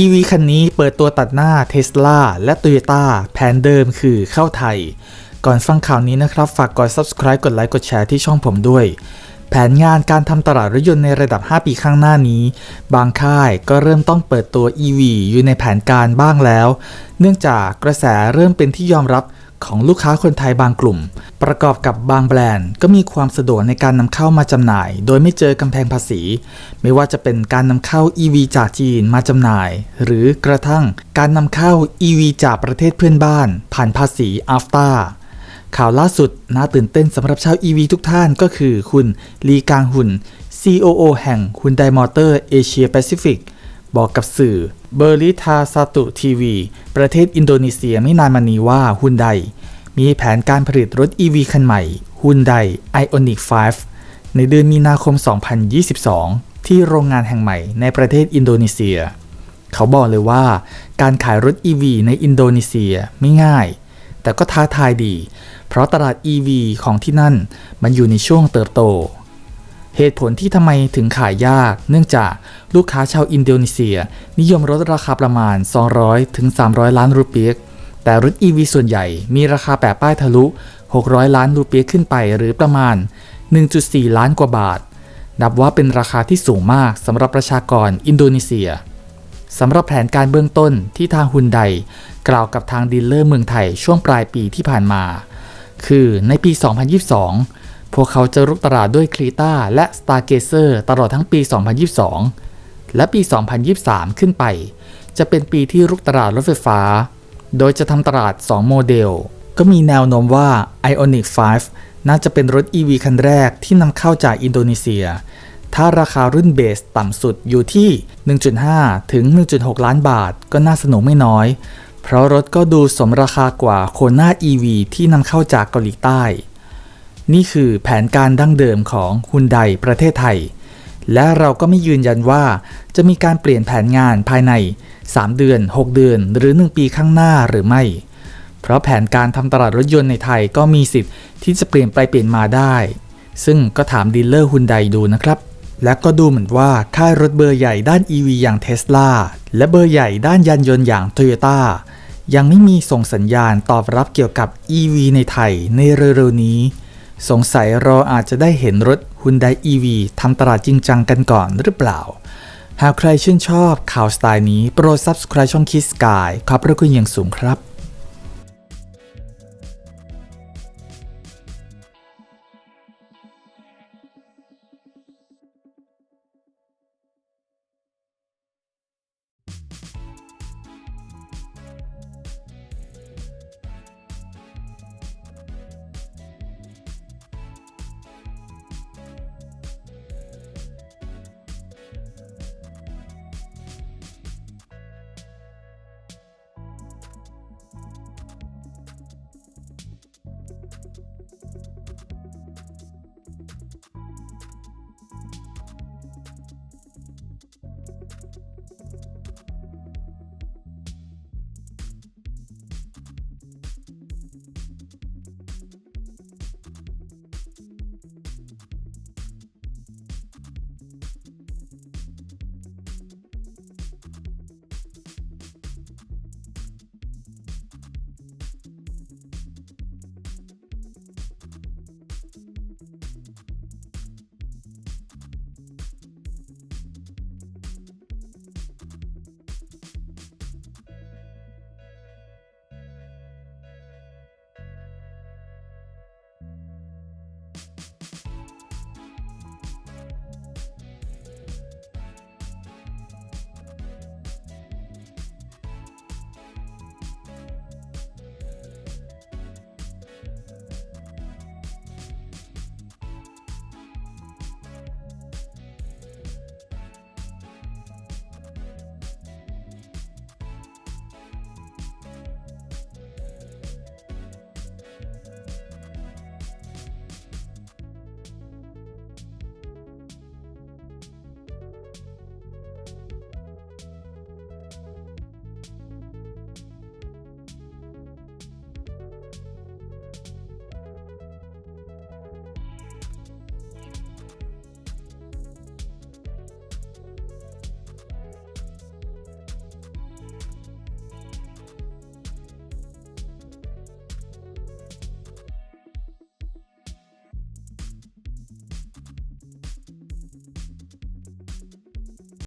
EV คันนี้เปิดตัวตัดหน้า Tesla และ Toyota แผนเดิมคือเข้าไทย ก่อนฟังข่าวนี้นะครับ ฝากกด subscribe กดไลค์กดแชร์ที่ช่องผมด้วย แผนงานการทำตลาดรถยนต์ในระดับ 5 ปีข้างหน้านี้ บางค่ายก็เริ่มต้องเปิดตัว EV อยู่ในแผนการบ้างแล้ว เนื่องจากกระแสเริ่มเป็นที่ยอมรับ ของลูกค้าคนไทยบางกลุ่ม ประกอบกับบางแบรนด์ ก็มีความสะดวกในการนำเข้ามาจำหน่าย โดยไม่เจอกำแพงภาษี ไม่ว่าจะเป็นการนำเข้า EV จากจีนมาจำหน่าย หรือกระทั่งการนำเข้า EV จากประเทศเพื่อนบ้าน ผ่านภาษี AFTA ข่าวล่าสุดน่าตื่นเต้นสำหรับชาว EV ทุกท่านก็คือคุณลีกางหุน COO แห่ง Hyundai Motor Asia Pacific บอกกับสื่อเบอร์ลิทาซาตุทีวี ประเทศอินโดนีเซียไม่นานมานี้ว่าฮุนไดมีแผนการผลิตรถ EV คันใหม่ฮุนได Ioniq 5 ในเดือนมีนาคม 2022 ที่โรงงานแห่งใหม่ในประเทศอินโดนีเซีย เขาบอกเลยว่า การขายรถ EV ในอินโดนีเซียไม่ง่าย แต่ก็ท้าทายดี เพราะตลาด EV ของที่นั่นมันอยู่ในช่วงเติบโต เหตุผลที่ทำไมถึงขายยาก เนื่องจากลูกค้าชาวอินโดนีเซีย นิยมรถราคาประมาณ 200 ถึง 300 ล้านรูเปียกแต่รถ EV ส่วนใหญ่มีราคาแปะป้ายทะลุ 600 ล้านรูเปียกขึ้นไปหรือประมาณ 1.4 ล้านกว่าบาท นับว่าเป็นราคาที่สูงมากสำหรับประชากรอินโดนีเซียสำหรับแผนการเบื้องต้นที่ทางฮุนไดกล่าวกับทางดีลเลอร์เมืองไทยช่วงปลายปีที่ผ่านมา คือในปี 2022 พวกเขาจะรุกตลาดด้วยคลีตาและ Stargazer ตลอดทั้งปี 2022 และปี 2023 ขึ้นไป จะเป็นปีที่รุกตลาดรถไฟฟ้า โดยจะทำตลาด 2 โมเดล ก็มีแนวโน้มว่า Ioniq 5น่าจะเป็นรถ EV คันแรกที่นำเข้าจากอินโดนีเซีย ถ้าราคารุ่นเบสต่ำสุดอยู่ที่ 1.5 ถึง 1.6 ล้านบาท ก็น่าสนุกไม่น้อย เพราะรถก็ดูสมราคากว่าโคนา EV ที่นำเข้าจากเกาหลีใต้ นี่คือแผนการดั้งเดิมของฮุนไดประเทศไทย และเราก็ไม่ยืนยันว่าจะมีการเปลี่ยนแผนงานภายใน 3 เดือน 6 เดือน หรือ 1 ปีข้างหน้าหรือไม่ เพราะแผนการทำตลาดรถยนต์ในไทยก็มีสิทธิ์ที่จะเปลี่ยนไปเปลี่ยนมาได้ ซึ่งก็ถามดีลเลอร์ฮุนไดดูนะครับ และก็ดูเหมือนว่าค่ายรถเบอร์ใหญ่ด้าน EV อย่าง Tesla และเบอร์ใหญ่ด้านยานยนต์อย่าง Toyota ยังไม่มีส่งสัญญาณตอบรับเกี่ยวกับ EV ในไทยในเร็วๆนี้ สงสัยเราอาจจะได้เห็นรถ Hyundai EV ทำตลาดจริงจังกันก่อนหรือเปล่า หากใครชื่นชอบข่าวสไตล์นี้โปรด subscribe ช่องคิสกายขอบพระคุณอย่างสูงครับ